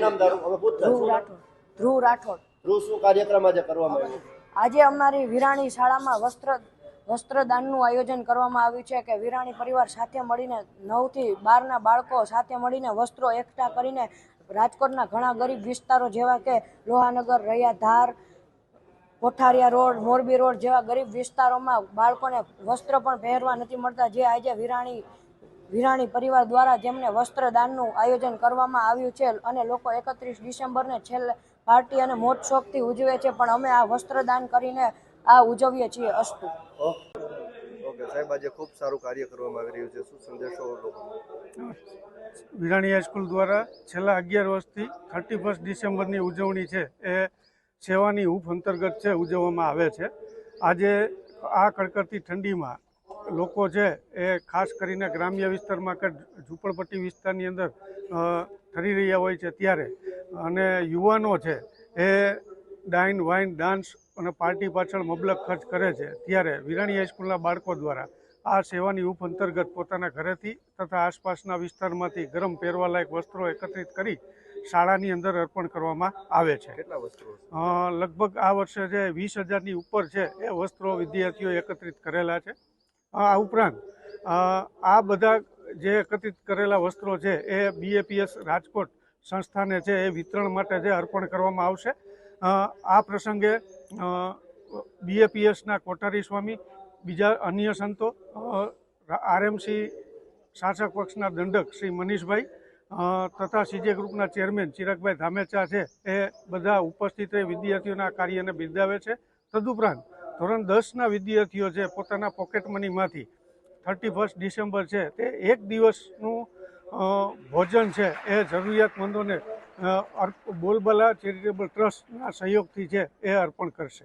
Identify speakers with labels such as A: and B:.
A: નામ તારું હવે પૂછતા
B: ધ્રુવ રાઠોડ ધ્રુવ રાઠોડ.
A: ધ્રુવ શું કાર્યક્રમ આજે કરવામાં આવ્યો.
B: આજે અમારી વિરાણી શાળામાં વસ્ત્ર વસ્ત્રદાનનું આયોજન કરવામાં આવ્યું છે કે વિરાણી પરિવાર સાથે મળીને નવથી બારના બાળકો સાથે મળીને વસ્ત્રો એકઠા કરીને રાજકોટના ઘણા ગરીબ વિસ્તારો જેવા કે લોહાનગર રહ્યા ધાર કોઠારિયા રોડ મોરબી રોડ જેવા ગરીબ વિસ્તારોમાં બાળકોને વસ્ત્ર પણ પહેરવા નથી મળતા જે આજે વિરાણી વિરાણી પરિવાર દ્વારા જેમને વસ્ત્રદાનનું આયોજન કરવામાં આવ્યું છે અને લોકો એકત્રીસ ડિસેમ્બરને છેલ્લે પાર્ટી અને મોજ શોખથી ઉજવે છે પણ અમે આ વસ્ત્રદાન કરીને આ ઉજવીએ છીએ અસ્તુ.
A: ઓકે ઓકે સાહેબ આજે ખૂબ સારું કાર્ય કરવામાં આવી રહ્યું છે. શું સંદેશો લોકોને
C: વિરાણી હાઈસ્કૂલ દ્વારા છેલ્લા અગિયાર વર્ષથી થર્ટી ફર્સ્ટ ડિસેમ્બરની ઉજવણી છે એ સેવાની હૂફ અંતર્ગત છે ઉજવવામાં આવે છે. આજે આ કડકડતી ઠંડીમાં લોકો છે એ ખાસ કરીને ગ્રામ્ય વિસ્તારમાં કે ઝૂંપડપટ્ટી વિસ્તારની અંદર ઠરી રહ્યા હોય છે ત્યારે અને યુવાનો છે એ ડાઇન વાઇન ડાન્સ અને પાર્ટી પાછળ મબલક ખર્ચ કરે છે. ત્યારે વિરાણી હાઈસ્કૂલના બાળકો દ્વારા આ સેવાની ઉપ અંતર્ગત પોતાના ઘરેથી તથા આસપાસના વિસ્તારમાંથી ગરમ પહેરવાલાયક વસ્ત્રો એકત્રિત કરી શાળાની અંદર અર્પણ કરવામાં આવે છે. લગભગ આ વર્ષે જે વીસ હજારની ઉપર છે એ વસ્ત્રો વિદ્યાર્થીઓ એકત્રિત કરેલા છે. આ ઉપરાંત આ બધા જે એકત્રિત કરેલા વસ્ત્રો છે, એ બીએપીએસ રાજકોટ સંસ્થાને છે, એ વિતરણ માટે જે અર્પણ કરવામાં આવશે. આ પ્રસંગે બીએપીએસના કોઠારી સ્વામી, બીજા અન્ય સંતો આરએમસી શાસક પક્ષના દંડક શ્રી મનીષભાઈ તથા સીજે ગ્રુપના ચેરમેન ચિરાગભાઈ ધામેચા છે, એ બધા ઉપસ્થિત રહી વિદ્યાર્થીઓના કાર્યને બિરદાવે છે. તદુપરાંત ધોરણ દસના વિદ્યાર્થીઓ છે, પોતાના પોકેટ મનીમાંથી થર્ટી ફર્સ્ટ ડિસેમ્બર છે, તે એક દિવસનું ભોજન છે, એ જરૂરિયાતમંદોને બોલબલા ચેરિટેબલ ટ્રસ્ટના સહયોગથી છે, એ અર્પણ કરશે.